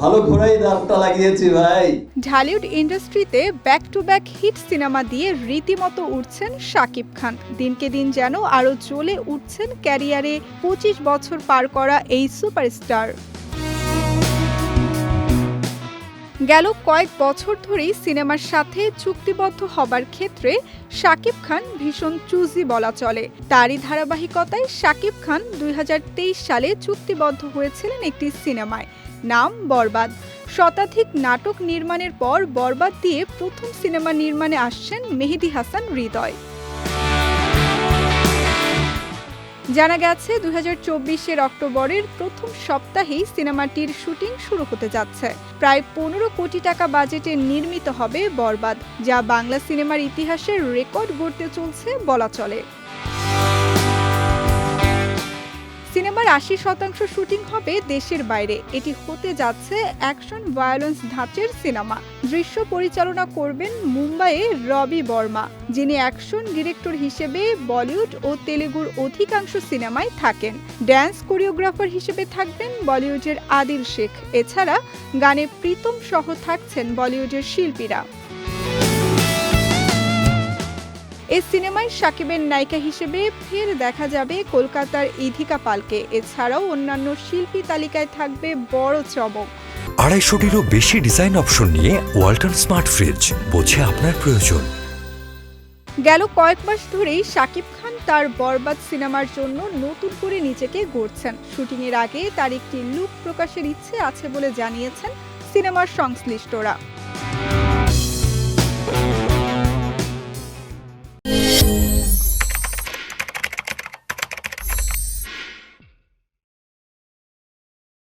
ভালো ঘোড়াই দাঁড়টা লাগিয়েছি ভাই। ঢালিউড ইন্ডাস্ট্রিতে back to back hit cinema দিয়ে রীতিমতো উঠছেন শাকিব খান। দিনকে দিন যেন আরও জ্বলে উঠছেন ক্যারিয়ারে পঁচিশ বছর পার করা এই সুপারস্টার। গেল কয়েক বছর ধরেই সিনেমার সাথে চুক্তিবদ্ধ হবার ক্ষেত্রে শাকিব খান ভীষণ চুজি বলা চলে। তারই ধারাবাহিকতায় শাকিব খান দুই হাজার তেইশ সালে চুক্তিবদ্ধ হয়েছিলেন একটি সিনেমায়, নাম বরবাদ। শতাধিক নাটক নির্মাণের পর বরবাদ দিয়ে প্রথম সিনেমা নির্মাণে আসছেন মেহেদি হাসান হৃদয়। জানা গেছে দুই হাজার অক্টোবরের প্রথম সপ্তাহেই সিনেমাটির শুটিং শুরু হতে যাচ্ছে। প্রায় পনেরো কোটি টাকা বাজেটে নির্মিত হবে বরবাদ, যা বাংলা সিনেমার ইতিহাসের রেকর্ড গড়তে চলছে বলা চলে। সিনেমার আশি শতাংশ শুটিং হবে দেশের বাইরে। এটি হতে যাচ্ছে অ্যাকশন ভায়োলেন্স ধাঁচের সিনেমা। দৃশ্য পরিচালনা করবেন মুম্বাইয়ে রবি বর্মা, যিনি অ্যাকশন ডিরেক্টর হিসেবে বলিউড ও তেলেগুর অধিকাংশ সিনেমায় থাকেন। ড্যান্স কোরিওগ্রাফার হিসেবে থাকবেন বলিউডের আদিল শেখ। এছাড়া গানে প্রীতম সহ থাকছেন বলিউডের শিল্পীরা। এই সিনেমায় সাকিবের নায়িকা হিসেবে ফের দেখা যাবে কলকাতার ইধিকা পালকে। এছাড়াও অন্যান্য শিল্পী তালিকায় থাকবে বড় চমক। আড়াইশোটিরও বেশি ডিজাইন অপশন নিয়ে ওয়ালটন স্মার্ট ফ্রিজ বোঝে আপনার প্রয়োজন। গেল কয়েক মাস ধরেই শাকিব খান তার বরবাদ সিনেমার জন্য নতুন করে নিজেকে গড়ছেন। শুটিংয়ের আগে তার একটি লুক প্রকাশের ইচ্ছে আছে বলে জানিয়েছেন সিনেমার সংশ্লিষ্টরা।